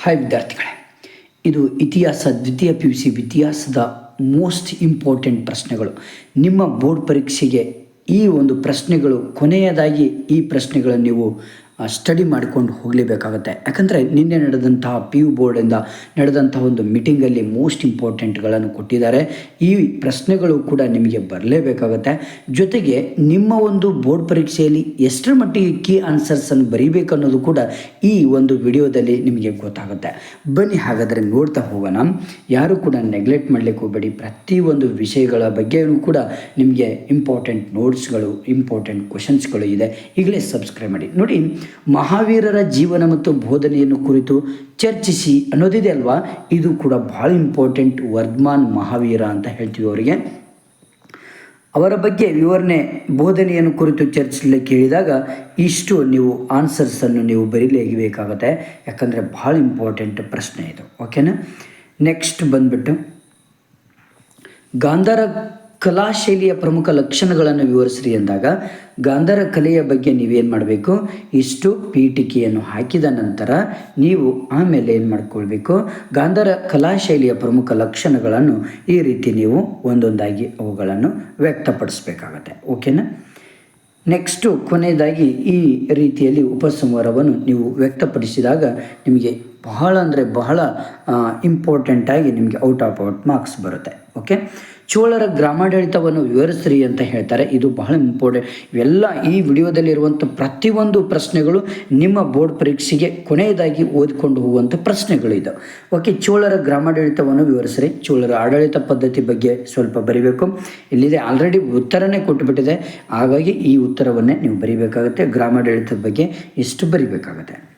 Hi ವಿದ್ಯಾರ್ಥಿಗಳೇ, ಇದು ಇತಿಹಾಸ, ದ್ವಿತೀಯ ಪಿ ಯು ಸಿ ಇತಿಹಾಸದ ಮೋಸ್ಟ್ ಇಂಪಾರ್ಟೆಂಟ್ ಪ್ರಶ್ನೆಗಳು. ನಿಮ್ಮ ಬೋರ್ಡ್ ಪರೀಕ್ಷೆಗೆ ಈ ಒಂದು ಪ್ರಶ್ನೆಗಳು ಕೊನೆಯದಾಗಿ ಈ ಪ್ರಶ್ನೆಗಳನ್ನು ನೀವು ಸ್ಟಡಿ ಮಾಡಿಕೊಂಡು ಹೋಗಲೇಬೇಕಾಗತ್ತೆ. ಯಾಕಂದರೆ ನಿನ್ನೆ ನಡೆದಂತಹ ಪಿ ಯು ಬೋರ್ಡಿಂದ ನಡೆದಂಥ ಒಂದು ಮೀಟಿಂಗಲ್ಲಿ ಮೋಸ್ಟ್ ಇಂಪಾರ್ಟೆಂಟ್ಗಳನ್ನು ಕೊಟ್ಟಿದ್ದಾರೆ. ಈ ಪ್ರಶ್ನೆಗಳು ಕೂಡ ನಿಮಗೆ ಬರಲೇಬೇಕಾಗತ್ತೆ. ಜೊತೆಗೆ ನಿಮ್ಮ ಒಂದು ಬೋರ್ಡ್ ಪರೀಕ್ಷೆಯಲ್ಲಿ ಎಷ್ಟರ ಮಟ್ಟಿಗೆ ಕೀ ಆನ್ಸರ್ಸನ್ನು ಬರೀಬೇಕು ಅನ್ನೋದು ಕೂಡ ಈ ಒಂದು ವಿಡಿಯೋದಲ್ಲಿ ನಿಮಗೆ ಗೊತ್ತಾಗುತ್ತೆ. ಬನ್ನಿ ಹಾಗಾದರೆ ನೋಡ್ತಾ ಹೋಗೋಣ. ಯಾರು ಕೂಡ ನೆಗ್ಲೆಕ್ಟ್ ಮಾಡಲಿಕ್ಕೆ ಹೋಗಬೇಡಿ. ಪ್ರತಿಯೊಂದು ವಿಷಯಗಳ ಬಗ್ಗೆಯೂ ಕೂಡ ನಿಮಗೆ ಇಂಪಾರ್ಟೆಂಟ್ ನೋಟ್ಸ್ಗಳು ಇಂಪಾರ್ಟೆಂಟ್ ಕ್ವಶನ್ಸ್ಗಳು ಇದೆ. ಈಗಲೇ ಸಬ್ಸ್ಕ್ರೈಬ್ ಮಾಡಿ. ನೋಡಿ ಮಹಾವೀರರ ಜೀವನ ಮತ್ತು ಬೋಧನೆಯನ್ನು ಕುರಿತು ಚರ್ಚಿಸಿ ಅನ್ನೋದಿದೆ ಅಲ್ವಾ? ಇದು ಕೂಡ ಭಾಳ ಇಂಪಾರ್ಟೆಂಟ್ ವರ್ಧಮಾನ್ ಮಹಾವೀರ ಅಂತ ಹೇಳ್ತೀವಿ ಅವರಿಗೆ. ಅವರ ಬಗ್ಗೆ ವಿವರಣೆ, ಬೋಧನೆಯನ್ನು ಕುರಿತು ಚರ್ಚಿಸಲಿಕ್ಕೆ ಕೇಳಿದಾಗ ಇಷ್ಟು ನೀವು ಆನ್ಸರ್ಸನ್ನು ನೀವು ಬರೀಲೇಬೇಕಾಗತ್ತೆ ಯಾಕಂದರೆ ಭಾಳ ಇಂಪಾರ್ಟೆಂಟ್ ಪ್ರಶ್ನೆ ಇದು. ಓಕೆನಾ ನೆಕ್ಸ್ಟ್ ಬಂದ್ಬಿಟ್ಟು, ಗಾಂಧಾರ ಕಲಾಶೈಲಿಯ ಪ್ರಮುಖ ಲಕ್ಷಣಗಳನ್ನು ವಿವರಿಸ್ರಿ ಅಂದಾಗ ಗಾಂಧಾರ ಕಲೆಯ ಬಗ್ಗೆ ನೀವೇನು ಮಾಡಬೇಕು? ಇಷ್ಟು ಪೀಠಿಕೆಯನ್ನು ಹಾಕಿದ ನಂತರ ನೀವು ಆಮೇಲೆ ಏನು ಮಾಡ್ಕೊಳ್ಬೇಕು? ಗಾಂಧಾರ ಕಲಾಶೈಲಿಯ ಪ್ರಮುಖ ಲಕ್ಷಣಗಳನ್ನು ಈ ರೀತಿ ನೀವು ಒಂದೊಂದಾಗಿ ಅವುಗಳನ್ನು ವ್ಯಕ್ತಪಡಿಸ್ಬೇಕಾಗತ್ತೆ. ಓಕೆನಾ? ನೆಕ್ಸ್ಟು ಕೊನೆಯದಾಗಿ ಈ ರೀತಿಯಲ್ಲಿ ಉಪಸಂಹಾರವನ್ನು ನೀವು ವ್ಯಕ್ತಪಡಿಸಿದಾಗ ನಿಮಗೆ ಬಹಳ ಅಂದರೆ ಬಹಳ ಇಂಪಾರ್ಟೆಂಟಾಗಿ ನಿಮಗೆ ಔಟ್ ಆಫ್ ಔಟ್ ಮಾರ್ಕ್ಸ್ ಬರುತ್ತೆ. ಓಕೆ ಚೋಳರ ಗ್ರಾಮಾಡಳಿತವನ್ನು ವಿವರಿಸ್ರಿ ಅಂತ ಹೇಳ್ತಾರೆ. ಇದು ಬಹಳ ಇಂಪಾರ್ಟೆಂಟ್ ಇವೆಲ್ಲ ಈ ವಿಡಿಯೋದಲ್ಲಿರುವಂಥ ಪ್ರತಿಯೊಂದು ಪ್ರಶ್ನೆಗಳು ನಿಮ್ಮ ಬೋರ್ಡ್ ಪರೀಕ್ಷೆಗೆ ಕೊನೆಯದಾಗಿ ಓದಿಕೊಂಡು ಹೋಗುವಂಥ ಇದು. ಓಕೆ, ಚೋಳರ ಗ್ರಾಮಾಡಳಿತವನ್ನು ವಿವರಿಸ್ರಿ. ಚೋಳರ ಆಡಳಿತ ಪದ್ಧತಿ ಬಗ್ಗೆ ಸ್ವಲ್ಪ ಬರಿಬೇಕು. ಇಲ್ಲಿದೆ ಆಲ್ರೆಡಿ ಉತ್ತರನೇ ಕೊಟ್ಟುಬಿಟ್ಟಿದೆ ಹಾಗಾಗಿ ಈ ಉತ್ತರವನ್ನೇ ನೀವು ಬರೀಬೇಕಾಗುತ್ತೆ. ಗ್ರಾಮಾಡಳಿತದ ಬಗ್ಗೆ ಇಷ್ಟು ಬರಿಬೇಕಾಗುತ್ತೆ?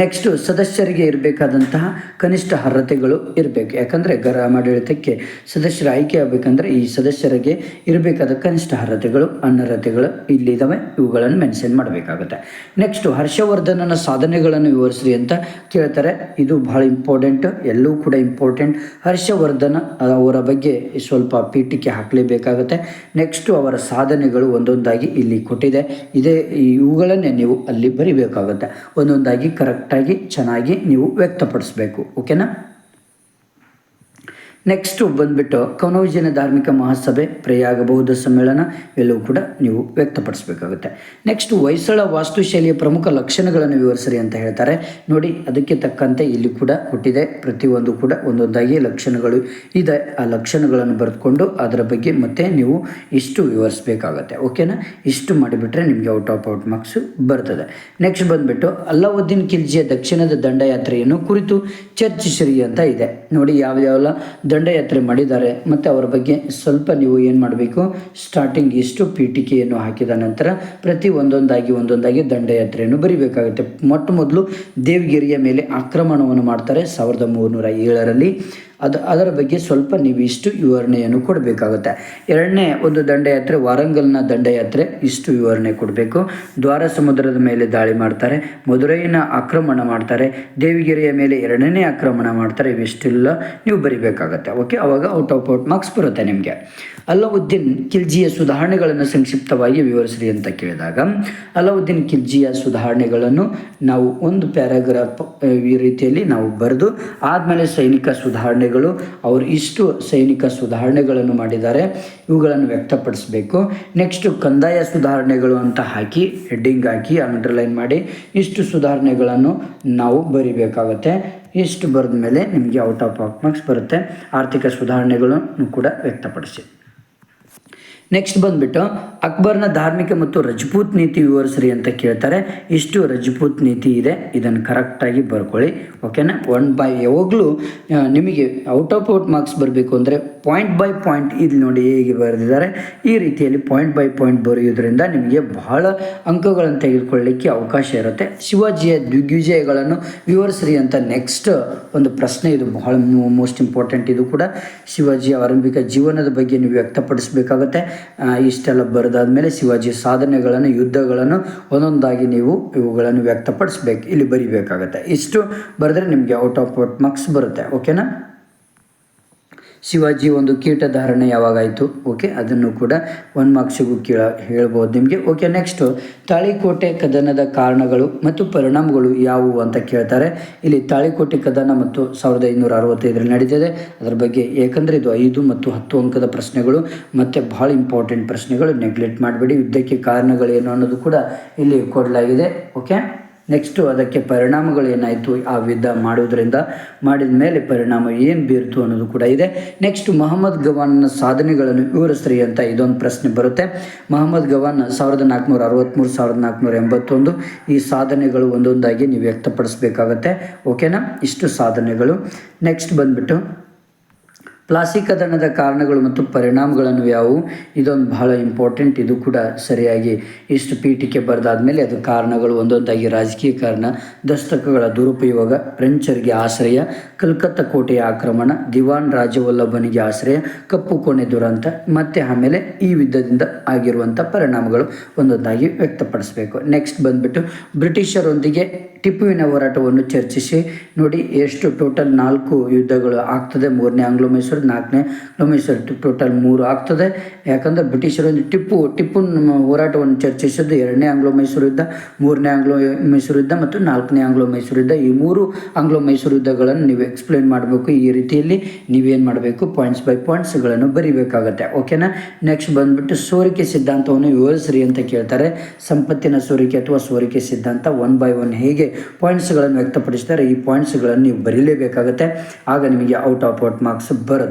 ನೆಕ್ಸ್ಟು ಸದಸ್ಯರಿಗೆ ಇರಬೇಕಾದಂತಹ ಕನಿಷ್ಠ ಅರ್ಹತೆಗಳು ಇರಬೇಕು. ಯಾಕಂದರೆ ಗ್ರಾಮಾಡಳಿತಕ್ಕೆ ಸದಸ್ಯರ ಆಯ್ಕೆ ಆಗಬೇಕಂದ್ರೆ ಈ ಸದಸ್ಯರಿಗೆ ಇರಬೇಕಾದ ಕನಿಷ್ಠ ಅರ್ಹತೆಗಳು, ಅನರ್ಹತೆಗಳು ಇಲ್ಲಿದ್ದಾವೆ ಇವುಗಳನ್ನು ಮೆನ್ಷನ್ ಮಾಡಬೇಕಾಗುತ್ತೆ. ನೆಕ್ಸ್ಟು ಹರ್ಷವರ್ಧನನ ಸಾಧನೆಗಳನ್ನು ವಿವರಿಸ್ರಿ ಅಂತ ಕೇಳ್ತಾರೆ. ಇದು ಬಹಳ ಇಂಪಾರ್ಟೆಂಟ್ ಎಲ್ಲವೂ ಕೂಡ ಇಂಪಾರ್ಟೆಂಟ್ ಹರ್ಷವರ್ಧನ ಅವರ ಬಗ್ಗೆ ಸ್ವಲ್ಪ ಪೀಠಿಕೆ ಹಾಕಲೇಬೇಕಾಗುತ್ತೆ. ನೆಕ್ಸ್ಟು ಅವರ ಸಾಧನೆಗಳು ಒಂದೊಂದಾಗಿ ಇಲ್ಲಿ ಕೊಟ್ಟಿದೆ. ಇದೇ, ಇವುಗಳನ್ನೇ ನೀವು ಅಲ್ಲಿ ಬರಿಬೇಕಾಗುತ್ತೆ. ಒಂದೊಂದಾಗಿ ಕರೆಕ್ಟ್ ಕರೆಕ್ಟಾಗಿ ಚೆನ್ನಾಗಿ ನೀವು ವ್ಯಕ್ತಪಡಿಸ್ಬೇಕು ಓಕೆನಾ? ನೆಕ್ಸ್ಟು ಬಂದುಬಿಟ್ಟು ಕನೌಜಿನ ಧಾರ್ಮಿಕ ಮಹಾಸಭೆ ಪ್ರಯಾಗ ಬೌದ್ಧ ಸಮ್ಮೇಳನ ಎಲ್ಲವೂ ಕೂಡ ನೀವು ವ್ಯಕ್ತಪಡಿಸಬೇಕಾಗುತ್ತೆ. ನೆಕ್ಸ್ಟ್ ಹೊಯ್ಸಳ ವಾಸ್ತುಶೈಲಿಯ ಪ್ರಮುಖ ಲಕ್ಷಣಗಳನ್ನು ವಿವರಿಸಿರಿ ಅಂತ ಹೇಳ್ತಾರೆ. ನೋಡಿ, ಅದಕ್ಕೆ ತಕ್ಕಂತೆ ಇಲ್ಲಿ ಕೂಡ ಕೊಟ್ಟಿದೆ. ಪ್ರತಿಯೊಂದು ಕೂಡ ಒಂದೊಂದಾಗಿ ಲಕ್ಷಣಗಳು ಇದೆ. ಆ ಲಕ್ಷಣಗಳನ್ನು ಬರೆದುಕೊಂಡು ಅದರ ಬಗ್ಗೆ ಮತ್ತೆ ನೀವು ಇಷ್ಟು ವಿವರಿಸಬೇಕಾಗತ್ತೆ. ಓಕೆನಾ? ಇಷ್ಟು ಮಾಡಿಬಿಟ್ರೆ ನಿಮಗೆ ಔಟ್ ಆಫ್ ಔಟ್ ಮಾರ್ಕ್ಸು ಬರ್ತದೆ. ನೆಕ್ಸ್ಟ್ ಬಂದುಬಿಟ್ಟು ಅಲ್ಲಾವುದ್ದೀನ್ ಖಿಲ್ಜಿಯ ದಕ್ಷಿಣದ ದಂಡಯಾತ್ರೆಯನ್ನು ಕುರಿತು ಚರ್ಚಿಸಿರಿ ಅಂತ ಇದೆ. ನೋಡಿ ಯಾವ ಯಾವ ದಂಡಯಾತ್ರೆ ಮಾಡಿದ್ದಾರೆ. ಮತ್ತು ಅವರ ಬಗ್ಗೆ ಸ್ವಲ್ಪ ನೀವು ಏನು ಮಾಡಬೇಕು? ಸ್ಟಾರ್ಟಿಂಗ್ ಇಷ್ಟು ಪೀಠಿಕೆಯನ್ನು ಹಾಕಿದ ನಂತರ ಪ್ರತಿ ಒಂದೊಂದಾಗಿ ಒಂದೊಂದಾಗಿ ದಂಡಯಾತ್ರೆಯನ್ನು ಬರಿಬೇಕಾಗುತ್ತೆ. ಮೊಟ್ಟ ಮೊದಲು ದೇವಗಿರಿಯ ಮೇಲೆ ಆಕ್ರಮಣವನ್ನು ಮಾಡ್ತಾರೆ ಸಾವಿರದ ಮೂರುನೂರ ಏಳರಲ್ಲಿ. ಅದು ಅದರ ಬಗ್ಗೆ ಸ್ವಲ್ಪ ನೀವು ವಿವರಣೆಯನ್ನು ಕೊಡಬೇಕಾಗುತ್ತೆ. ಎರಡನೇ ಒಂದು ದಂಡಯಾತ್ರೆ, ವಾರಂಗಲ್ನ ದಂಡಯಾತ್ರೆ, ಇಷ್ಟು ವಿವರಣೆ ಕೊಡಬೇಕು. ದ್ವಾರ ಸಮುದ್ರದ ಮೇಲೆ ದಾಳಿ ಮಾಡ್ತಾರೆ, ಮಧುರೈನ ಆಕ್ರಮಣ ಮಾಡ್ತಾರೆ, ದೇವಿಗಿರಿಯ ಮೇಲೆ ಎರಡನೇ ಆಕ್ರಮಣ ಮಾಡ್ತಾರೆ, ಇವಿಷ್ಟೆಲ್ಲ ನೀವು ಬರಿಬೇಕಾಗತ್ತೆ. ಓಕೆ, ಅವಾಗ ಔಟ್ ಆಫ್ ಔಟ್ ಮಾರ್ಕ್ಸ್ ಬರುತ್ತೆ ನಿಮಗೆ. ಅಲಾವುದ್ದೀನ್ ಖಿಲ್ಜಿಯ ಸುಧಾರಣೆಗಳನ್ನು ಸಂಕ್ಷಿಪ್ತವಾಗಿ ವಿವರಿಸ್ರಿ ಅಂತ ಕೇಳಿದಾಗ, ಅಲಾವುದ್ದೀನ್ ಖಿಲ್ಜಿಯ ಸುಧಾರಣೆಗಳನ್ನು ನಾವು ಒಂದು ಪ್ಯಾರಾಗ್ರಾಫ್ ಈ ರೀತಿಯಲ್ಲಿ ನಾವು ಬರೆದು, ಆದಮೇಲೆ ಸೈನಿಕ ಸುಧಾರಣೆಗಳು ಅವರು ಇಷ್ಟು ಸೈನಿಕ ಸುಧಾರಣೆಗಳನ್ನು ಮಾಡಿದ್ದಾರೆ, ಇವುಗಳನ್ನು ವ್ಯಕ್ತಪಡಿಸಬೇಕು. ನೆಕ್ಸ್ಟು ಕಂದಾಯ ಸುಧಾರಣೆಗಳು ಅಂತ ಹಾಕಿ, ಹೆಡ್ಡಿಂಗ್ ಹಾಕಿ ಅಂಡರ್ಲೈನ್ ಮಾಡಿ, ಇಷ್ಟು ಸುಧಾರಣೆಗಳನ್ನು ನಾವು ಬರಿಬೇಕಾಗುತ್ತೆ. ಇಷ್ಟು ಬರೆದ ಮೇಲೆ ನಿಮಗೆ ಔಟ್ ಆಫ್ ಮಾರ್ಕ್ಸ್ ಬರುತ್ತೆ. ಆರ್ಥಿಕ ಸುಧಾರಣೆಗಳನ್ನು ಕೂಡ ವ್ಯಕ್ತಪಡಿಸಿ. ನೆಕ್ಸ್ಟ್ ಬಂದ್ಬಿಟ್ಟು, ಅಕ್ಬರ್ನ ಧಾರ್ಮಿಕ ಮತ್ತು ರಜಪೂತ್ ನೀತಿ ವಿವರಿಸ್ರಿ ಅಂತ ಕೇಳ್ತಾರೆ. ಇಷ್ಟು ರಜಪೂತ್ ನೀತಿ ಇದೆ, ಇದನ್ನು ಕರೆಕ್ಟಾಗಿ ಬರ್ಕೊಳ್ಳಿ. ಓಕೆನಾ ಒನ್ ಬೈ ಯಾವಾಗಲೂ ನಿಮಗೆ ಔಟ್ ಆಫ್ ಔಟ್ ಮಾರ್ಕ್ಸ್ ಬರಬೇಕು ಅಂದರೆ ಪಾಯಿಂಟ್ ಬೈ ಪಾಯಿಂಟ್ ಇಲ್ಲಿ ನೋಡಿ ಹೇಗೆ ಬರೆದಿದ್ದಾರೆ. ಈ ರೀತಿಯಲ್ಲಿ ಪಾಯಿಂಟ್ ಬೈ ಪಾಯಿಂಟ್ ಬರೆಯೋದ್ರಿಂದ ನಿಮಗೆ ಬಹಳ ಅಂಕಗಳನ್ನು ತೆಗೆದುಕೊಳ್ಳಲಿಕ್ಕೆ ಅವಕಾಶ ಇರುತ್ತೆ. ಶಿವಾಜಿಯ ದಿಗ್ವಿಜಯಗಳನ್ನು ವಿವರಿಸ್ರಿ ಅಂತ ನೆಕ್ಸ್ಟ್ ಒಂದು ಪ್ರಶ್ನೆ ಇದು ಬಹಳ ಮೋಸ್ಟ್ ಇಂಪಾರ್ಟೆಂಟ್ ಇದು ಕೂಡ. ಶಿವಾಜಿಯ ಆರಂಭಿಕ ಜೀವನದ ಬಗ್ಗೆ ನೀವು ವ್ಯಕ್ತಪಡಿಸಬೇಕಾಗುತ್ತೆ. ಇಷ್ಟೆಲ್ಲ ಬರೆದಾದ್ಮೇಲೆ ಶಿವಾಜಿಯ ಸಾಧನೆಗಳನ್ನು, ಯುದ್ಧಗಳನ್ನು ಒಂದೊಂದಾಗಿ ನೀವು ಇವುಗಳನ್ನು ವ್ಯಕ್ತಪಡಿಸ್ಬೇಕು, ಇಲ್ಲಿ ಬರಿಬೇಕಾಗತ್ತೆ. ಇಷ್ಟು ಬರೆದ್ರೆ ನಿಮಗೆ ಔಟ್ ಆಫ್ ಔಟ್ ಮಾರ್ಕ್ಸ್ ಬರುತ್ತೆ ಓಕೆನಾ ಶಿವಾಜಿ ಒಂದು ಕೀಟ ಧಾರಣೆ ಯಾವಾಗಾಯಿತು? ಓಕೆ ಅದನ್ನು ಕೂಡ ಒನ್ ಮಾರ್ಕ್ಸಿಗೂ ಕೇಳ, ಹೇಳ್ಬೋದು ನಿಮಗೆ. ಓಕೆ ನೆಕ್ಸ್ಟು ತಾಳಿಕೋಟೆ ಕದನದ ಕಾರಣಗಳು ಮತ್ತು ಪರಿಣಾಮಗಳು ಯಾವುವು ಅಂತ ಕೇಳ್ತಾರೆ. ಇಲ್ಲಿ ತಾಳಿಕೋಟೆ ಕದನ ಮತ್ತು ಸಾವಿರದ ಐನೂರ ಅರವತ್ತೈದರಲ್ಲಿ ನಡೀತದೆ. ಅದರ ಬಗ್ಗೆ ಏಕೆಂದರೆ ಇದು ಐದು ಮತ್ತು ಹತ್ತು ಅಂಕದ ಪ್ರಶ್ನೆಗಳು, ಮತ್ತು ಭಾಳ ಇಂಪಾರ್ಟೆಂಟ್ ಪ್ರಶ್ನೆಗಳು. ನೆಗ್ಲೆಕ್ಟ್ ಮಾಡಬೇಡಿ. ಯುದ್ಧಕ್ಕೆ ಕಾರಣಗಳೇನು ಅನ್ನೋದು ಕೂಡ ಇಲ್ಲಿ ಕೊಡಲಾಗಿದೆ. ಓಕೆ ನೆಕ್ಸ್ಟು ಅದಕ್ಕೆ ಪರಿಣಾಮಗಳು ಏನಾಯಿತು? ಆ ವಿಧ ಮಾಡೋದ್ರಿಂದ ಮಾಡಿದ ಮೇಲೆ ಪರಿಣಾಮ ಏನು ಬೀರ್ತು ಅನ್ನೋದು ಕೂಡ ಇದೆ. ನೆಕ್ಸ್ಟ್ ಮೊಹಮ್ಮದ್ ಗವಾನ್ನ ಸಾಧನೆಗಳನ್ನು ವಿವರಿಸ್ರಿ ಅಂತ ಇದೊಂದು ಪ್ರಶ್ನೆ ಬರುತ್ತೆ. ಮೊಹಮ್ಮದ್ ಗವಾನ್ ಸಾವಿರದ ನಾಲ್ಕುನೂರ ಅರವತ್ತ್ಮೂರು ಸಾವಿರದ ನಾಲ್ಕುನೂರ ಎಂಬತ್ತೊಂದು ಈ ಸಾಧನೆಗಳು ಒಂದೊಂದಾಗಿ ನೀವು ವ್ಯಕ್ತಪಡಿಸಬೇಕಾಗತ್ತೆ. ಓಕೆನಾ? ಇಷ್ಟು ಸಾಧನೆಗಳು. ನೆಕ್ಸ್ಟ್ ಬಂದ್ಬಿಟ್ಟು ಪ್ಲಾಸಿಕದನದ ಕಾರಣಗಳು ಮತ್ತು ಪರಿಣಾಮಗಳನ್ನು ಯಾವುವು? ಇದೊಂದು ಬಹಳ ಇಂಪಾರ್ಟೆಂಟ್ ಇದು ಕೂಡ ಸರಿಯಾಗಿ ಇಷ್ಟು ಪೀಠಿಕೆ ಬರೆದಾದ್ಮೇಲೆ ಅದು ಕಾರಣಗಳು ಒಂದೊಂದಾಗಿ ರಾಜಕೀಯ ಕಾರಣ, ದಸ್ತಕಗಳ ದುರುಪಯೋಗ ಫ್ರೆಂಚರಿಗೆ ಆಶ್ರಯ, ಕಲ್ಕತ್ತಾ ಕೋಟೆಯ ಆಕ್ರಮಣ, ದಿವಾನ್ ರಾಜವಲ್ಲಭನಿಗೆ ಆಶ್ರಯ, ಕಪ್ಪು ಕೋಣೆ ದುರಂತ, ಮತ್ತು ಆಮೇಲೆ ಈ ಯುದ್ಧದಿಂದ ಆಗಿರುವಂಥ ಪರಿಣಾಮಗಳು ಒಂದೊಂದಾಗಿ ವ್ಯಕ್ತಪಡಿಸಬೇಕು. ನೆಕ್ಸ್ಟ್ ಬಂದ್ಬಿಟ್ಟು, ಬ್ರಿಟಿಷರೊಂದಿಗೆ ಟಿಪ್ಪುವಿನ ಹೋರಾಟವನ್ನು ಚರ್ಚಿಸಿ, ನೋಡಿ ಎಷ್ಟು ಟೋಟಲ್ ನಾಲ್ಕು ಯುದ್ಧಗಳು ಆಗ್ತದೆ ಮೂರನೇ ಆಂಗ್ಲೋ ಮೈಸೂರು ನಾಲ್ಕನೇ ಆಂಗ್ಲೋ ಮೈಸೂರು ಟೋಟಲ್ ಮೂರು ಆಗ್ತದೆ. ಯಾಕಂದರೆ ಬ್ರಿಟಿಷರೊಂದು ಟಿಪ್ಪು ಟಿಪ್ಪು ನಮ್ಮ ಹೋರಾಟವನ್ನು ಚರ್ಚಿಸಿದ್ದು ಎರಡನೇ ಆಂಗ್ಲೋ ಮೈಸೂರು ಯುದ್ಧ, ಮೂರನೇ ಆಂಗ್ಲೋ ಮೈಸೂರು ಯುದ್ಧ ಮತ್ತು ನಾಲ್ಕನೇ ಆಂಗ್ಲೋ ಮೈಸೂರು ಯುದ್ಧ. ಈ ಮೂರು ಆಂಗ್ಲೋ ಮೈಸೂರು ಯುದ್ಧಗಳನ್ನು ನೀವು ಎಕ್ಸ್ಪ್ಲೇನ್ ಮಾಡಬೇಕು. ಈ ರೀತಿಯಲ್ಲಿ ನೀವೇನು ಮಾಡಬೇಕು? ಪಾಯಿಂಟ್ಸ್ ಬೈ ಪಾಯಿಂಟ್ಸ್ಗಳನ್ನು ಬರಿಬೇಕಾಗತ್ತೆ. ಓಕೆನಾ ನೆಕ್ಸ್ಟ್ ಬಂದ್ಬಿಟ್ಟು ಸೋರಿಕೆ ಸಿದ್ಧಾಂತವನ್ನು ವಿವರಿಸ್ರಿ ಅಂತ ಕೇಳ್ತಾರೆ. ಸಂಪತ್ತಿನ ಸೋರಿಕೆ ಅಥವಾ ಸೋರಿಕೆ ಸಿದ್ಧಾಂತ ಒನ್ ಬೈ ಒನ್ ಹೇಗೆ ಪಾಯಿಂಟ್ಸ್ಗಳನ್ನು ವ್ಯಕ್ತಪಡಿಸ್ತಾರೆ? ಈ ಪಾಯಿಂಟ್ಸ್ಗಳನ್ನು ನೀವು ಬರೀಲೇಬೇಕಾಗತ್ತೆ. ಆಗ ನಿಮಗೆ ಔಟ್ ಆಫ್ ಔಟ್ ಮಾರ್ಕ್ಸ್ ಬರುತ್ತೆ.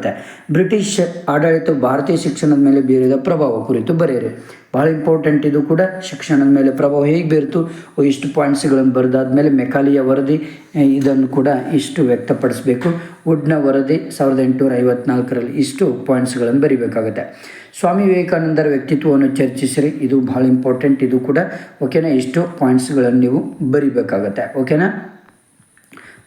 ಬ್ರಿಟಿಷ್ ಆಡಳಿತ ಭಾರತೀಯ ಶಿಕ್ಷಣದ ಮೇಲೆ ಬೀರಿದ ಪ್ರಭಾವ ಕುರಿತು ಬರೆಯಿರಿ. ಭಾಳ ಇಂಪಾರ್ಟೆಂಟ್ ಇದು ಕೂಡ. ಶಿಕ್ಷಣದ ಮೇಲೆ ಪ್ರಭಾವ ಹೇಗೆ ಬೀರ್ತು? ಇಷ್ಟು ಪಾಯಿಂಟ್ಸ್ಗಳನ್ನು ಬರೆದಾದ್ಮೇಲೆ ಮೆಕಾಲಿಯ ವರದಿ ಇದನ್ನು ಕೂಡ ಇಷ್ಟು ವ್ಯಕ್ತಪಡಿಸಬೇಕು. ವುಡ್ನ ವರದಿ ಸಾವಿರದ ಎಂಟುನೂರ ಐವತ್ನಾಲ್ಕರಲ್ಲಿ ಇಷ್ಟು ಪಾಯಿಂಟ್ಸ್ಗಳನ್ನು ಬರಿಬೇಕಾಗುತ್ತೆ. ಸ್ವಾಮಿ ವಿವೇಕಾನಂದರ ವ್ಯಕ್ತಿತ್ವವನ್ನು ಚರ್ಚಿಸಿರಿ. ಇದು ಭಾಳ ಇಂಪಾರ್ಟೆಂಟ್ ಇದು ಕೂಡ, ಓಕೆನಾ? ಇಷ್ಟು ಪಾಯಿಂಟ್ಸ್ಗಳನ್ನು ನೀವು ಬರಿಬೇಕಾಗತ್ತೆ. ಓಕೆನಾ?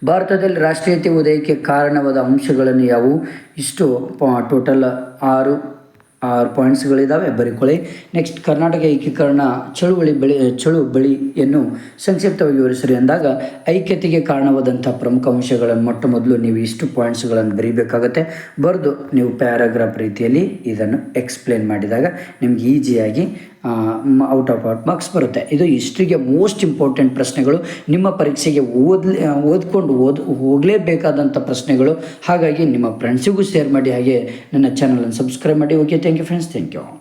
ಭಾರತದಲ್ಲಿ ರಾಷ್ಟ್ರೀಯತೆ ಉದಯಕ್ಕೆ ಕಾರಣವಾದ ಅಂಶಗಳನ್ನು ಯಾವುವು? ಇಷ್ಟು ಟೋಟಲ್ ಆರು ಆರು ಪಾಯಿಂಟ್ಸ್ಗಳಿದ್ದಾವೆ ಬರಿಕೊಳ್ಳಿ. ನೆಕ್ಸ್ಟ್ ಕರ್ನಾಟಕ ಏಕೀಕರಣ ಚಳುವಳಿ ಬಳಿ, ಚಳು ಬಳಿಯನ್ನು ಸಂಕ್ಷಿಪ್ತವಾಗಿ ವಿವರಿಸಿರಿ ಅಂದಾಗ, ಐಕ್ಯತೆಗೆ ಕಾರಣವಾದಂಥ ಪ್ರಮುಖ ಅಂಶಗಳನ್ನು ಮೊಟ್ಟ ಮೊದಲು ನೀವು ಇಷ್ಟು ಪಾಯಿಂಟ್ಸ್ಗಳನ್ನು ಬರೀಬೇಕಾಗತ್ತೆ. ಬರೆದು ನೀವು ಪ್ಯಾರಾಗ್ರಾಫ್ ರೀತಿಯಲ್ಲಿ ಇದನ್ನು ಎಕ್ಸ್ಪ್ಲೇನ್ ಮಾಡಿದಾಗ ನಿಮ್ಗೆ ಈಸಿಯಾಗಿ ಔಟ್ ಆಫ್ ಔಟ್ ಮಾರ್ಕ್ಸ್ ಬರುತ್ತೆ. ಇದು ಹಿಸ್ಟ್ರಿಗೆ ಮೋಸ್ಟ್ ಇಂಪಾರ್ಟೆಂಟ್ ಪ್ರಶ್ನೆಗಳು. ನಿಮ್ಮ ಪರೀಕ್ಷೆಗೆ ಓದ್ಲಿ ಓದ್ಕೊಂಡು ಓದ್, ಹೋಗಲೇಬೇಕಾದಂಥ ಪ್ರಶ್ನೆಗಳು. ಹಾಗಾಗಿ ನಿಮ್ಮ ಫ್ರೆಂಡ್ಸಿಗೂ ಶೇರ್ ಮಾಡಿ. ಹಾಗೆ ನನ್ನ ಚಾನಲನ್ನು ಸಬ್ಸ್ಕ್ರೈಬ್ ಮಾಡಿ. Okay thank you friends thank you